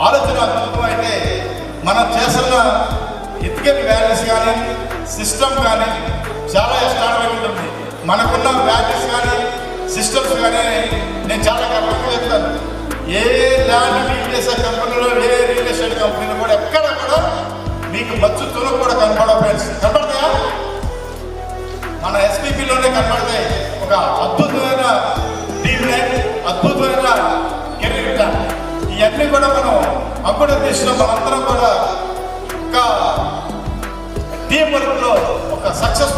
ఆలోచన అద్భుతం అయితే మనం చేస్తున్న ఎథికల్ వాల్యూస్ కానీ సిస్టమ్ కానీ చాలా ఎస్టాబ్లిష్ ఉంటుంది. మనకున్న వాల్యూస్ కానీ సిస్టమ్స్ కానీ నేను చాలా గర్వంగా చెప్తాను. ఏ ల్యాండ్ డీల్ చేసే కంపెనీలో ఏ రియల్ ఎస్టేట్ కంపెనీలో కూడా ఎక్కడ కూడా మీకు మచ్చు తొలగ కూడా కనపడవు ఫ్రెండ్స్. కనపడతాయా? మన ఎస్పీపీలోనే కనపడతాయి. ఒక అద్భుతమైన ఇవన్నీ కూడా మనం అప్పుడు చేసిన అందరం కూడా ఒక టీం లో ఒక సక్సెస్